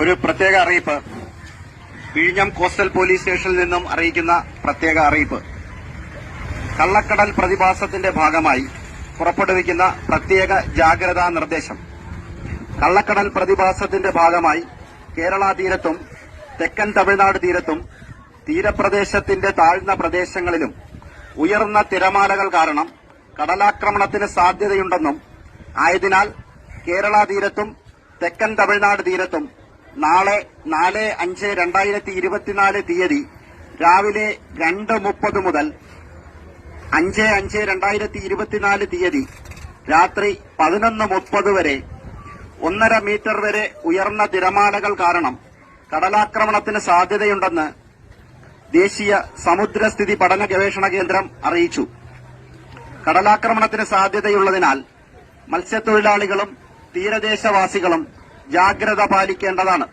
ഒരു പ്രത്യേക അറിയിപ്പ്. വിഴിഞ്ഞം കോസ്റ്റൽ പോലീസ് സ്റ്റേഷനിൽ നിന്നും അറിയിക്കുന്ന പ്രത്യേക അറിയിപ്പ്. കള്ളക്കടൽ പ്രതിഭാസത്തിന്റെ ഭാഗമായി പുറപ്പെടുവിക്കുന്ന പ്രത്യേക ജാഗ്രതാ നിർദ്ദേശം. കള്ളക്കടൽ പ്രതിഭാസത്തിന്റെ ഭാഗമായി കേരള തീരത്തും തെക്കൻ തമിഴ്നാട് തീരത്തും തീരപ്രദേശത്തിന്റെ താഴ്ന്ന പ്രദേശങ്ങളിലും ഉയർന്ന തിരമാലകൾ കാരണം കടലാക്രമണത്തിന് സാധ്യതയുണ്ടെന്നും ആയതിനാൽ കേരള തീരത്തും തെക്കൻ തമിഴ്നാട് തീരത്തും നാളെ നാല് അഞ്ച് രണ്ടായിരത്തി ഇരുപത്തിനാല് തീയതി രാവിലെ രണ്ട് മുപ്പത് മുതൽ അഞ്ച് അഞ്ച് രണ്ടായിരത്തി ഇരുപത്തിനാല് തീയതി രാത്രി പതിനൊന്ന് മുപ്പത് വരെ ഒന്നര മീറ്റർ വരെ ഉയർന്ന തിരമാലകൾ കാരണം കടലാക്രമണത്തിന് സാധ്യതയുണ്ടെന്ന് ദേശീയ സമുദ്രസ്ഥിതി പഠന ഗവേഷണ കേന്ദ്രം അറിയിച്ചു. കടലാക്രമണത്തിന് സാധ്യതയുള്ളതിനാൽ മത്സ്യത്തൊഴിലാളികളും തീരദേശവാസികളും ജാഗ്രത പാലിക്കേണ്ടതാണ്.